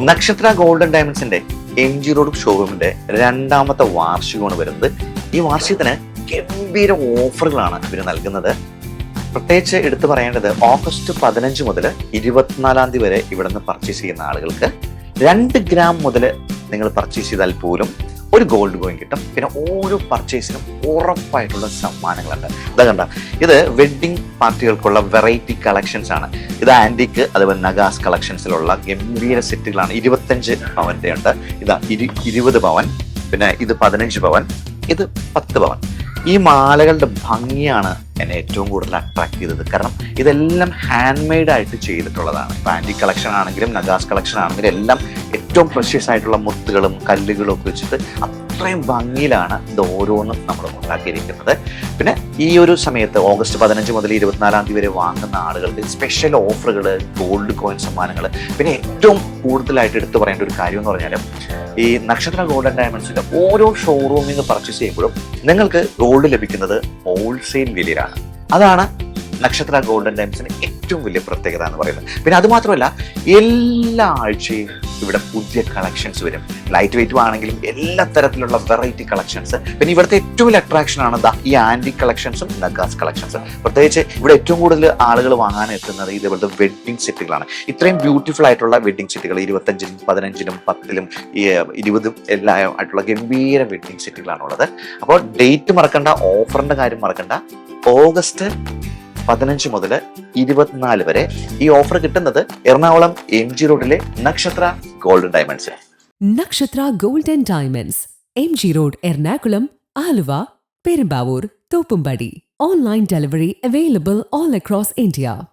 നക്ഷത്ര ഗോൾഡൻ ഡയമണ്ട്സിന്റെ M G road ഷോറൂമിന്റെ രണ്ടാമത്തെ വാർഷികമാണ് വരുന്നത്. ഈ വാർഷികത്തിന് ഗംഭീര ഓഫറുകളാണ് ഇവർ നൽകുന്നത്. പ്രത്യേകിച്ച് എടുത്തു പറയേണ്ടത് ഓഗസ്റ്റ് പതിനഞ്ച് മുതൽ ഇരുപത്തിനാലാം തീയതി വരെ ഇവിടെ നിന്ന് പർച്ചേസ് ചെയ്യുന്ന ആളുകൾക്ക് രണ്ട് ഗ്രാം മുതൽ നിങ്ങൾ പർച്ചേസ് ചെയ്താൽ പോലും ഒരു ഗോൾഡ് കോയിൻ കിട്ടും. പിന്നെ ഓരോ പർച്ചേസിനും ഉറപ്പായിട്ടുള്ള സമ്മാനങ്ങളുണ്ട്. ഇതാ കണ്ട? ഇത് വെഡ്ഡിംഗ് പാർട്ടികൾക്കുള്ള വെറൈറ്റി കളക്ഷൻസ് ആണ്. ഇത് ആന്റിക്ക് അതുപോലെ നഗാസ് കളക്ഷൻസിലുള്ള ഗംഭീര സെറ്റുകളാണ്. ഇരുപത്തഞ്ച് പവന്റെ ഉണ്ട്. ഇതാ ഇരു ഇരുപത് പവൻ പിന്നെ ഇത് പതിനഞ്ച് പവൻ ഇത് പത്ത് പവൻ. ഈ മാലകളുടെ ഭംഗിയാണ് എന്നെ ഏറ്റവും കൂടുതൽ അട്രാക്ട് ചെയ്തത്. കാരണം ഇതെല്ലാം ഹാൻഡ് മെയ്ഡ് ആയിട്ട് ചെയ്തിട്ടുള്ളതാണ്. ഇപ്പം ആന്റി കളക്ഷൻ ആണെങ്കിലും നഗാസ് കളക്ഷൻ ആണെങ്കിലും എല്ലാം ഏറ്റവും പ്രഷ്യസ് ആയിട്ടുള്ള മുത്തുകളും കല്ലുകളും ഒക്കെ വെച്ചിട്ട് അത്രയും ഭംഗിയിലാണ് ഇത് ഓരോന്നും നമ്മൾ ഉണ്ടാക്കിയിരിക്കുന്നത്. പിന്നെ ഈ ഒരു സമയത്ത് ഓഗസ്റ്റ് പതിനഞ്ച് മുതൽ ഇരുപത്തിനാലാം തീയതി വരെ വാങ്ങുന്ന ആളുകൾക്ക് സ്പെഷ്യൽ ഓഫറുകൾ ഗോൾഡ് കോയിൻ സമ്മാനങ്ങൾ പിന്നെ ഏറ്റവും കൂടുതലായിട്ട് എടുത്തു പറയേണ്ട ഒരു കാര്യം എന്ന് പറഞ്ഞാൽ ഈ നക്ഷത്ര ഗോൾഡൻ ഡയമണ്ട്സിന്റെ ഓരോ ഷോറൂമിൽ നിന്ന് പർച്ചേസ് ചെയ്യുമ്പോഴും നിങ്ങൾക്ക് ഗോൾഡ് ലഭിക്കുന്നത് ഹോൾസെയിൽ വിലയിലാണ്. അതാണ് നക്ഷത്ര ഗോൾഡൻ ഡയമണ്ട്സിന് ഏറ്റവും വലിയ പ്രത്യേകത എന്ന് പറയുന്നത്. പിന്നെ അതുമാത്രമല്ല എല്ലാ ആഴ്ചയും ഇവിടെ പുതിയ കളക്ഷൻസ് വരും. ലൈറ്റ് വെയിറ്റും ആണെങ്കിലും എല്ലാ തരത്തിലുള്ള വെറൈറ്റി കളക്ഷൻസ് പിന്നെ ഇവിടുത്തെ ഏറ്റവും വലിയ അട്രാക്ഷൻ ആണ് ഈ ആന്റി കളക്ഷൻസും നഗാസ് കളക്ഷൻസും പ്രത്യേകിച്ച് ഇവിടെ ഏറ്റവും കൂടുതൽ ആളുകൾ വാങ്ങാൻ എത്തുന്നത് ഇതുപോലത്തെ വെഡ്ഡിംഗ് സെറ്റുകളാണ് ഇത്രയും ബ്യൂട്ടിഫുൾ ആയിട്ടുള്ള വെഡ്ഡിംഗ് സെറ്റുകൾ ഇരുപത്തഞ്ചിനും പതിനഞ്ചിനും പത്തിലും ഇരുപതും എല്ലാം ആയിട്ടുള്ള ഗംഭീര വെഡ്ഡിംഗ് സെറ്റുകളാണ് ഉള്ളത്. അപ്പോൾ ഡേറ്റ് മറക്കണ്ട ഓഫറിന്റെ കാര്യം മറക്കണ്ട. ഓഗസ്റ്റ് പതിനഞ്ച് മുതൽ ഇരുപത്തിനാല് വരെ ഈ ഓഫർ കിട്ടുന്നത് എറണാകുളം എം ജി റോഡിലെ Nakshatra golden diamonds Nakshatra golden diamonds M G road Ernakulam Aluva Perumbavoor Thoppumpady. Online delivery available all across India